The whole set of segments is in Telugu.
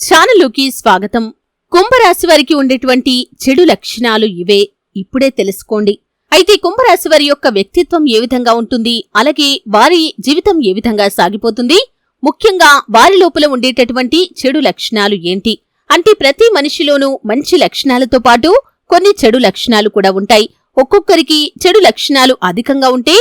ఛానలుకి స్వాగతం. కుంభరాశి వారికి ఉండేటువంటి చెడు లక్షణాలు ఇవే. ఇప్పుడే తెలుసుకోండి. అయితే కుంభరాశి వారి యొక్క వ్యక్తిత్వం ఏ విధంగా ఉంటుంది? అలాగే వారి జీవితం ఏ విధంగా సాగిపోతుంది? ముఖ్యంగా వారి లోపల ఉండేటటువంటి చెడు లక్షణాలు ఏంటి? అంటే ప్రతి మనిషిలోనూ మంచి లక్షణాలతో పాటు కొన్ని చెడు లక్షణాలు కూడా ఉంటాయి. ఒక్కొక్కరికి చెడు లక్షణాలు అధికంగా ఉంటే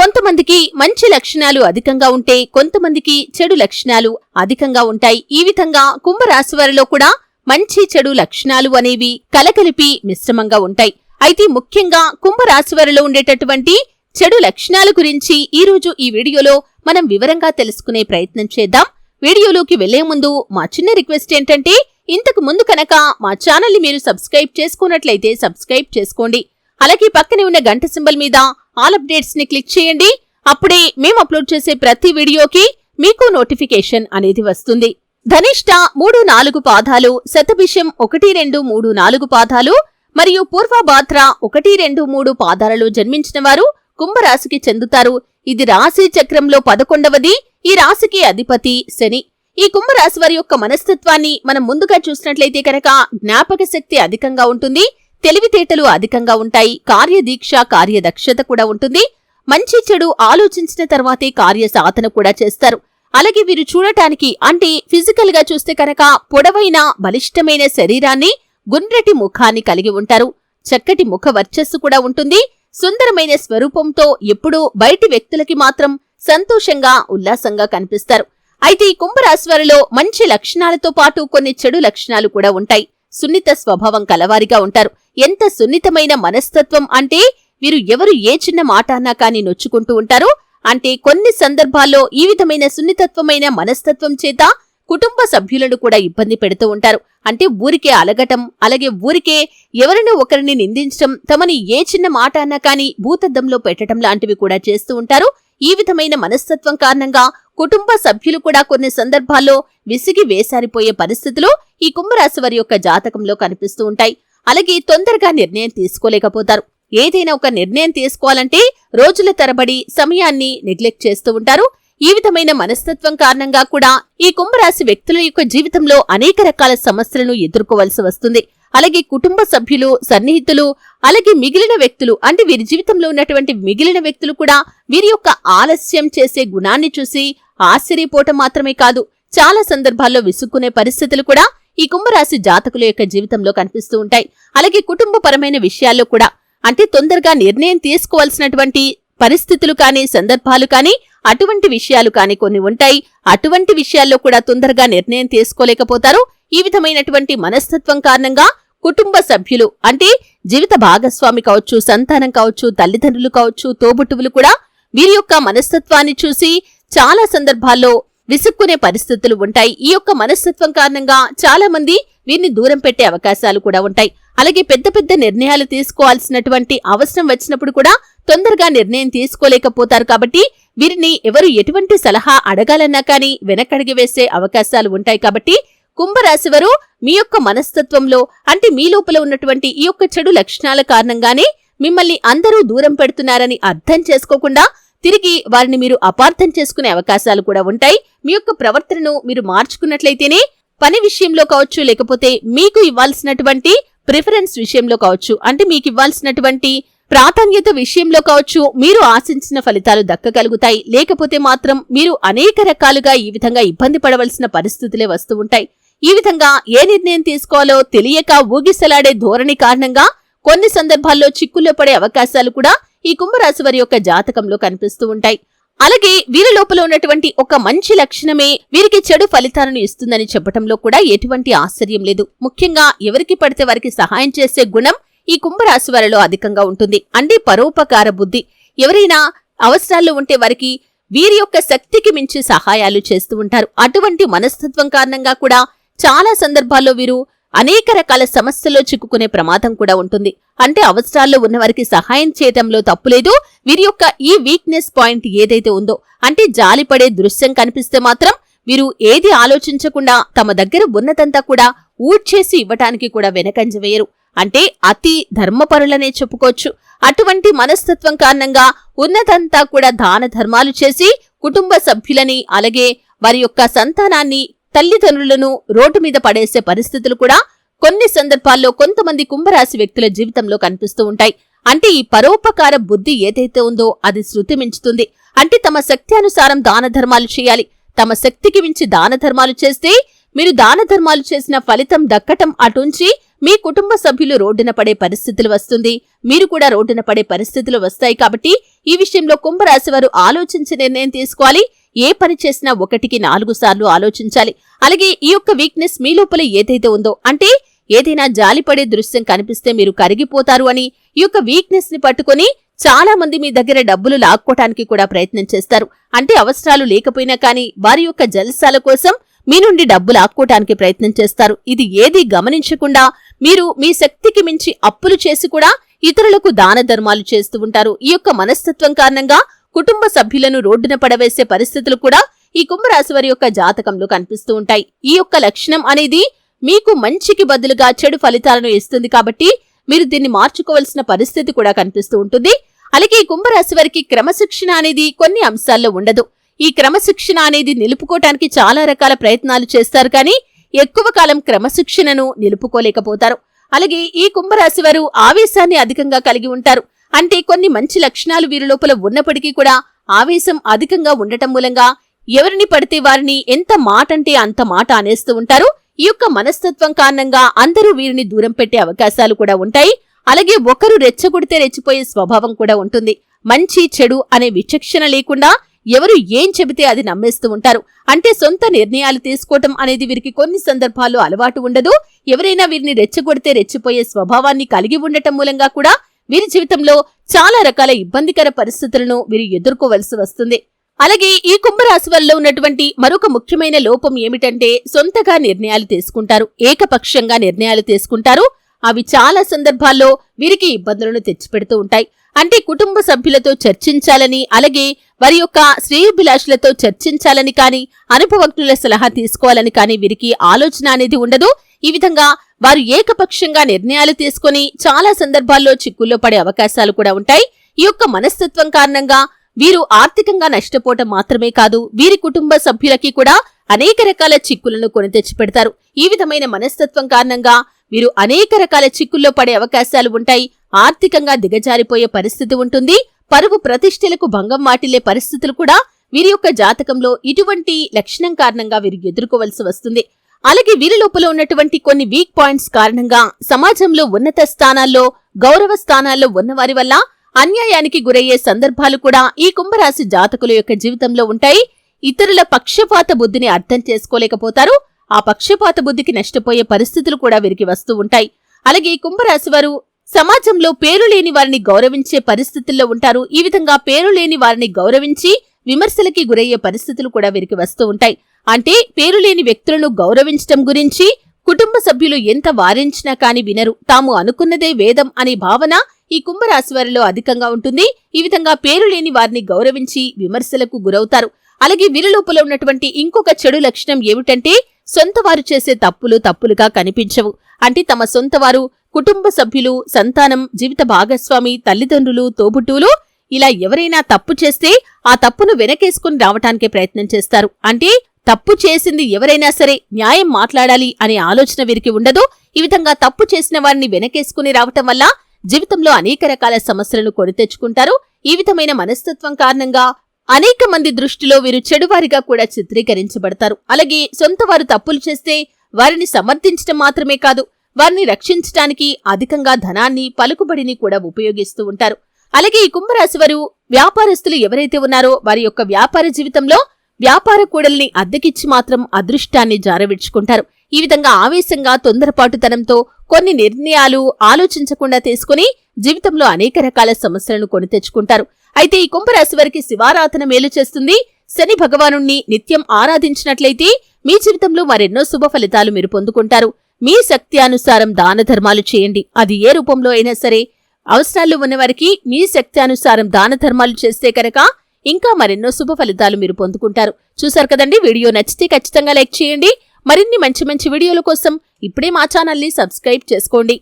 కొంతమందికి మంచి లక్షణాలు అధికంగా ఉంటే కొంతమందికి చెడు లక్షణాలు అధికంగా ఉంటాయి. ఈ విధంగా కుంభరాశి వారిలో కూడా మంచి చెడు లక్షణాలు అనేవి కలకలిపి మిశ్రమంగా ఉంటాయి. అయితే ముఖ్యంగా కుంభరాశి వారిలో ఉండేటటువంటి చెడు లక్షణాల గురించి ఈ రోజు ఈ వీడియోలో మనం వివరంగా తెలుసుకునే ప్రయత్నం చేద్దాం. వీడియోలోకి వెళ్ళే ముందు మా చిన్న రిక్వెస్ట్ ఏంటంటే ఇంతకు ముందు కనుక మా ఛానల్ని మీరు సబ్స్క్రైబ్ చేసుకున్నట్లయితే సబ్స్క్రైబ్ చేసుకోండి. అలాగే పక్కనే ఉన్న గంట సింబల్ మీద ఆల్ అప్డేట్స్ని క్లిక్ చేయండి. అప్పుడే మేము అప్లోడ్ చేసే ప్రతి వీడియోకి మీకు నోటిఫికేషన్ అనేది వస్తుంది. ధనిష్ట మూడు నాలుగు పాదాలు శతభిషం ఒకటి రెండు మూడు నాలుగు పాదాలు మరియు పూర్వభాద్ర ఒకటి రెండు మూడు పాదాలలో జన్మించిన వారు కుంభరాశికి చెందుతారు. ఇది రాశి చక్రంలో పదకొండవది. ఈ రాశికి అధిపతి శని. ఈ కుంభరాశి వారి యొక్క మనస్తత్వాన్ని మనం ముందుగా చూసినట్లయితే కనుక జ్ఞాపక శక్తి అధికంగా ఉంటుంది. తెలివితేటలు అధికంగా ఉంటాయి. కార్యదీక్ష కార్యదక్షత కూడా ఉంటుంది. మంచి చెడు ఆలోచించిన తర్వాతే కార్య సాధన కూడా చేస్తారు. అలాగే వీరు చూడటానికి అంటే ఫిజికల్గా చూస్తే కనుక పొడవైన బలిష్టమైన శరీరాన్ని గుండ్రటి ముఖాన్ని కలిగి ఉంటారు. చక్కటి ముఖ వర్చస్సు కూడా ఉంటుంది. సుందరమైన స్వరూపంతో ఎప్పుడూ బయటి వ్యక్తులకి మాత్రం సంతోషంగా ఉల్లాసంగా కనిపిస్తారు. అయితే ఈ కుంభరాశివారిలో మంచి లక్షణాలతో పాటు కొన్ని చెడు లక్షణాలు కూడా ఉంటాయి. సున్నిత స్వభావం కలవారిగా ఉంటారు. ఎంత సున్నితమైన మనస్తత్వం అంటే వీరు ఎవరు ఏ చిన్న మాట అన్నా కాని నొచ్చుకుంటూ ఉంటారు అంటే కొన్ని సందర్భాల్లో ఈ విధమైన సున్నితత్వమైన మనస్తత్వం చేత కుటుంబ సభ్యులను కూడా ఇబ్బంది పెడుతూ ఉంటారు. అంటే ఊరికే అలగటం అలాగే ఊరికే ఎవరినో ఒకరిని నిందించడం తమని ఏ చిన్న మాట అన్నా కానీ భూతద్దంలో పెట్టడం లాంటివి కూడా చేస్తూ ఉంటారు. ఈ విధమైన మనస్తత్వం కారణంగా కుటుంబ సభ్యులు కూడా కొన్ని సందర్భాల్లో విసిగి వేసారిపోయే పరిస్థితులు ఈ కుంభరాశి వారి యొక్క జాతకంలో కనిపిస్తూ ఉంటాయి. అలాగే తొందరగా నిర్ణయం తీసుకోలేకపోతారు. ఏదైనా ఒక నిర్ణయం తీసుకోవాలంటే రోజుల తరబడి సమయాన్ని నెగ్లెక్ట్ చేస్తూ ఉంటారు. ఈ విధమైన మనస్తత్వం కారణంగా కూడా ఈ కుంభరాశి వ్యక్తుల యొక్క జీవితంలో అనేక రకాల సమస్యలను ఎదుర్కోవలసి వస్తుంది. అలాగే కుటుంబ సభ్యులు సన్నిహితులు అలాగే మిగిలిన వ్యక్తులు అంటే వీరి జీవితంలో ఉన్నటువంటి మిగిలిన వ్యక్తులు కూడా వీరి యొక్క ఆలస్యం చేసే గుణాన్ని చూసి ఆశ్చర్యపోవటం మాత్రమే కాదు చాలా సందర్భాల్లో విసుక్కునే పరిస్థితులు కూడా ఈ కుంభరాశి జాతకుల యొక్క జీవితంలో కనిపిస్తూ ఉంటాయి. అలాగే కుటుంబపరమైన విషయాల్లో కూడా అంటే తొందరగా నిర్ణయం తీసుకోవాల్సినటువంటి పరిస్థితులు కానీ సందర్భాలు కానీ అటువంటి విషయాలు కానీ కొన్ని ఉంటాయి. అటువంటి విషయాల్లో కూడా తొందరగా నిర్ణయం తీసుకోలేకపోతారు. ఈ విధమైనటువంటి మనస్తత్వం కారణంగా కుటుంబ సభ్యులు అంటే జీవిత భాగస్వామి కావచ్చు సంతానం కావచ్చు తల్లిదండ్రులు కావచ్చు తోబుట్టువులు కూడా వీరి యొక్క మనస్తత్వాన్ని చూసి చాలా సందర్భాల్లో విసుక్కునే పరిస్థితులు ఉంటాయి. ఈ యొక్క మనస్తత్వం కారణంగా చాలా మంది వీరిని దూరం పెట్టే అవకాశాలు కూడా ఉంటాయి. అలాగే పెద్ద పెద్ద నిర్ణయాలు తీసుకోవాల్సినటువంటి అవసరం వచ్చినప్పుడు కూడా తొందరగా నిర్ణయం తీసుకోలేకపోతారు. కాబట్టి వీరిని ఎవరు ఎటువంటి సలహా అడగాలన్నా కానీ వెనకడిగి వేసే అవకాశాలు ఉంటాయి. కాబట్టి కుంభరాశి వారు మీ యొక్క మనస్తత్వంలో అంటే మీ లోపల ఉన్నటువంటి ఈ యొక్క చెడు లక్షణాల కారణంగానే మిమ్మల్ని అందరూ దూరం పెడుతున్నారని అర్థం చేసుకోకుండా తిరిగి వారిని మీరు అపార్థం చేసుకునే అవకాశాలు కూడా ఉంటాయి. మీ యొక్క ప్రవర్తనను మీరు మార్చుకున్నట్లయితేనే పని విషయంలో కావచ్చు లేకపోతే మీకు ఇవ్వాల్సినటువంటి ప్రిఫరెన్స్ విషయంలో కావచ్చు అంటే మీకు ఇవ్వాల్సినటువంటి ప్రాధాన్యత విషయంలో కావచ్చు మీరు ఆశించిన ఫలితాలు దక్కగలుగుతాయి. లేకపోతే మాత్రం మీరు అనేక రకాలుగా ఈ విధంగా ఇబ్బంది పడవలసిన పరిస్థితులే వస్తూ ఉంటాయి. ఈ విధంగా ఏ నిర్ణయం తీసుకోవాలో తెలియక ఊగిసలాడే ధోరణి కారణంగా కొన్ని సందర్భాల్లో చిక్కుల్లో పడే అవకాశాలు కూడా ఈ కుంభరాశి వారి యొక్క జాతకంలో కనిపిస్తూ ఉంటాయి. అలాగే వీరి లోపల ఉన్నటువంటి ఒక మంచి లక్షణమే వీరికి చెడు ఫలితాలను ఇస్తుందని చెప్పటంలో కూడా ఎటువంటి ఆశ్చర్యం లేదు. ముఖ్యంగా ఎవరికి పడితే వారికి సహాయం చేసే గుణం ఈ కుంభరాశి వారిలో అధికంగా ఉంటుంది. అంటే పరోపకార బుద్ధి. ఎవరైనా అవసరాల్లో ఉంటే వారికి వీరి యొక్క శక్తికి మించి సహాయాలు చేస్తూ ఉంటారు. అటువంటి మనస్తత్వం కారణంగా కూడా చాలా సందర్భాల్లో వీరు అనేక రకాల సమస్యల్లో చిక్కుకునే ప్రమాదం కూడా ఉంటుంది. అంటే అవసరాల్లో ఉన్నవారికి సహాయం చేయటంలో తప్పులేదు వీరి యొక్క ఈ వీక్నెస్ పాయింట్ ఏదైతే ఉందో అంటే జాలిపడే దృశ్యం కనిపిస్తే మాత్రం వీరు ఏది ఆలోచించకుండా తమ దగ్గర ఉన్నదంతా కూడా ఊడ్చేసి ఇవ్వటానికి కూడా వెనకంజ వేయరు. అంటే అతి ధర్మపరులనే చెప్పుకోవచ్చు. అటువంటి మనస్తత్వం కారణంగా ఉన్నదంతా కూడా దాన ధర్మాలు చేసి కుటుంబ సభ్యులని అలాగే వారి యొక్క సంతానాన్ని తల్లిదండ్రులను రోడ్డు మీద పడేసే పరిస్థితులు కూడా కొన్ని సందర్భాల్లో కొంతమంది కుంభరాశి వ్యక్తుల జీవితంలో కనిపిస్తూ ఉంటాయి. అంటే ఈ పరోపకార బుద్ధి ఏదైతే ఉందో అది శృతి మించుతుంది. అంటే తమ శక్తి అనుసారం దాన ధర్మాలు చేయాలి. తమ శక్తికి మించి దాన ధర్మాలు చేస్తే మీరు దాన ధర్మాలు చేసిన ఫలితం దక్కటం అటుంచి మీ కుటుంబ సభ్యులు రోడ్డున పడే పరిస్థితులు వస్తుంది. మీరు కూడా రోడ్డున పడే పరిస్థితులు వస్తాయి కాబట్టి ఈ విషయంలో కుంభరాశి వారు ఆలోచించి నిర్ణయం తీసుకోవాలి. ఏ పని చేసినా ఒకటికి నాలుగు సార్లు ఆలోచించాలి. అలాగే ఈ యొక్క వీక్నెస్ మీ లోపల ఏదైతే ఉందో అంటే ఏదైనా జాలిపడే దృశ్యం కనిపిస్తే మీరు కరిగిపోతారు అని ఈ యొక్క వీక్నెస్ని పట్టుకొని చాలా మంది మీ దగ్గర డబ్బులు లాక్కోటానికి కూడా ప్రయత్నం చేస్తారు. అంటే అవసరాలు లేకపోయినా కానీ వారి యొక్క జలసాల కోసం మీ నుండి డబ్బులు ఆక్కోటానికి ప్రయత్నం చేస్తారు. ఇది ఏది గమనించకుండా మీరు మీ శక్తికి మించి అప్పులు చేసి కూడా ఇతరులకు దాన ధర్మాలు చేస్తూ ఉంటారు. ఈ యొక్క మనస్తత్వం కారణంగా కుటుంబ సభ్యులను రోడ్డున పడవేసే పరిస్థితులు కూడా ఈ కుంభరాశి వారి యొక్క జాతకంలో కనిపిస్తూ ఉంటాయి. ఈ యొక్క లక్షణం అనేది మీకు మంచికి బదులుగా చెడు ఫలితాలను ఇస్తుంది కాబట్టి మీరు దీన్ని మార్చుకోవాల్సిన పరిస్థితి కూడా కనిపిస్తూ ఉంటుంది. అలాగే ఈ కుంభరాశి వారికి క్రమశిక్షణ అనేది కొన్ని అంశాల్లో ఉండదు. ఈ క్రమశిక్షణ అనేది నిలుపుకోవటానికి చాలా రకాల ప్రయత్నాలు చేస్తారు కానీ ఎక్కువ కాలం క్రమశిక్షణను నిలుపుకోలేకపోతారు. అలాగే ఈ కుంభరాశి వారు ఆవేశాన్ని అధికంగా కలిగి ఉంటారు. అంటే కొన్ని మంచి లక్షణాలు వీరి లోపల ఉన్నప్పటికీ కూడా ఆవేశం అధికంగా ఉండటం మూలంగా ఎవరిని పడితే వారిని ఎంత మాట అంటే అంత మాట అనేస్తూ ఉంటారు. ఈ యొక్క మనస్తత్వం కారణంగా అందరూ వీరిని దూరం పెట్టే అవకాశాలు కూడా ఉంటాయి. అలాగే ఒకరు రెచ్చగొడితే రెచ్చిపోయే స్వభావం కూడా ఉంటుంది. మంచి చెడు అనే విచక్షణ లేకుండా ఎవరు ఏం చెబితే అది నమ్మేస్తూ ఉంటారు. అంటే సొంత నిర్ణయాలు తీసుకోవటం అనేది వీరికి కొన్ని సందర్భాల్లో అలవాటు ఉండదు. ఎవరైనా వీరిని రెచ్చగొడితే రెచ్చిపోయే స్వభావాన్ని కలిగి ఉండటం మూలంగా కూడా వీరి జీవితంలో చాలా రకాల ఇబ్బందికర పరిస్థితులను వీరు ఎదుర్కోవలసి వస్తుంది. అలాగే ఈ కుంభరాశి వల్ల ఉన్నటువంటి మరొక ముఖ్యమైన లోపం ఏమిటంటే సొంతగా నిర్ణయాలు తీసుకుంటారు. ఏకపక్షంగా నిర్ణయాలు తీసుకుంటారు. అవి చాలా సందర్భాల్లో వీరికి ఇబ్బందులను తెచ్చిపెడుతూ ఉంటాయి. అంటే కుటుంబ సభ్యులతో చర్చించాలని అలాగే వారి యొక్క శ్రేయభిలాషులతో చర్చించాలని కానీ అనుభవజ్ఞుల సలహా తీసుకోవాలని కానీ వీరికి ఆలోచన అనేది ఉండదు. ఈ విధంగా వారు ఏకపక్షంగా నిర్ణయాలు తీసుకొని చాలా సందర్భాల్లో చిక్కుల్లో పడే అవకాశాలు కూడా ఉంటాయి. ఈ యొక్క మనస్తత్వం కారణంగా వీరు ఆర్థికంగా నష్టపోవటం మాత్రమే కాదు వీరి కుటుంబ సభ్యులకి కూడా అనేక రకాల చిక్కులను కొని తెచ్చిపెడతారు. ఈ విధమైన మనస్తత్వం కారణంగా వీరు అనేక రకాల చిక్కుల్లో పడే అవకాశాలు ఉంటాయి. ఆర్థికంగా దిగజారిపోయే పరిస్థితి ఉంటుంది. పరువు ప్రతిష్టలకు భంగం వాటిల్లే పరిస్థితులు కూడా వీరి యొక్క జాతకంలో ఇటువంటి లక్షణం కారణంగా వీరు ఎదుర్కోవలసి వస్తుంది. అలాగే వీరి లోపల ఉన్నటువంటి కొన్ని వీక్ పాయింట్స్ కారణంగా సమాజంలో ఉన్నత స్థానాల్లో గౌరవ స్థానాల్లో ఉన్నవారి వల్ల అన్యాయానికి గురయ్యే సందర్భాలు కూడా ఈ కుంభరాశి జాతకుల యొక్క జీవితంలో ఉంటాయి. ఇతరుల పక్షపాత బుద్ధిని అర్థం చేసుకోలేకపోతారు. ఆ పక్షపాత బుద్ధికి నష్టపోయే పరిస్థితులు కూడా వీరికి వస్తూ ఉంటాయి. అలాగే ఈ కుంభరాశి వారు సమాజంలో పేరు లేని వారిని గౌరవించే పరిస్థితుల్లో ఉంటారు. ఈ విధంగా పేరు లేని వారిని గౌరవించి విమర్శలకి గురయ్యే పరిస్థితులు కూడా వీరికి వస్తూ ఉంటాయి. అంటే పేరు లేని వ్యక్తులను గౌరవించటం గురించి కుటుంబ సభ్యులు ఎంత వారించినా కాని వినరు. తాము అనుకున్నదే వేదం అనే భావన ఈ కుంభరాశి వారిలో అధికంగా ఉంటుంది. ఈ విధంగా పేరు లేని వారిని గౌరవించి విమర్శలకు గురవుతారు. అలాగే వీరి లోపల ఉన్నటువంటి ఇంకొక చెడు లక్షణం ఏమిటంటే సొంత వారు చేసే తప్పులు తప్పులుగా కనిపించవు. అంటే తమ సొంత వారు కుటుంబ సభ్యులు సంతానం జీవిత భాగస్వామి తల్లిదండ్రులు తోబుట్టువులు ఇలా ఎవరైనా తప్పు చేస్తే ఆ తప్పును వెనకేసుకుని రావటానికే ప్రయత్నం చేస్తారు. అంటే తప్పు చేసింది ఎవరైనా సరే న్యాయం మాట్లాడాలి అనే ఆలోచన వీరికి ఉండదు. ఈ విధంగా తప్పు చేసిన వారిని వెనకేసుకుని రావటం వల్ల జీవితంలో అనేక రకాల సమస్యలను కొని తెచ్చుకుంటారు. ఈ విధమైన మనస్తత్వం కారణంగా అనేక మంది దృష్టిలో వీరు చెడువారిగా కూడా చిత్రీకరించబడతారు. అలాగే సొంత వారు తప్పులు చేస్తే వారిని సమర్థించటం మాత్రమే కాదు వారిని రక్షించటానికి అధికంగా ధనాన్ని పలుకుబడిని కూడా ఉపయోగిస్తూ ఉంటారు. అలాగే ఈ కుంభరాశి వారు వ్యాపారస్తులు ఎవరైతే ఉన్నారో వారి యొక్క వ్యాపార జీవితంలో వ్యాపార కూడల్ని అద్దెకిచ్చి మాత్రం అదృష్టాన్ని జారవిడ్చుకుంటారు. ఈ విధంగా ఆవేశంగా తొందరపాటుతనంతో కొన్ని నిర్ణయాలు ఆలోచించకుండా తీసుకుని జీవితంలో అనేక రకాల సమస్యలను కొని తెచ్చుకుంటారు. అయితే ఈ కుంభరాశి వారికి శివారాధన మేలు చేస్తుంది. శని భగవాను నిత్యం ఆరాధించినట్లయితే మీ జీవితంలో మరెన్నో శుభ ఫలితాలు మీరు పొందుకుంటారు. మీ శక్తి అనుసారం దాన ధర్మాలు చేయండి. అది ఏ రూపంలో అయినా సరే అవసరాలు ఉన్నవారికి మీ శక్తి అనుసారం దాన ధర్మాలు చేస్తే కనుక ఇంకా మరెన్నో శుభ ఫలితాలు మీరు పొందుకుంటారు. చూసారు కదండి? వీడియో నచ్చితే ఖచ్చితంగా లైక్ చేయండి. మరిన్ని మంచి మంచి వీడియోల కోసం ఇప్పుడే మా ఛానల్ని సబ్స్క్రైబ్ చేసుకోండి.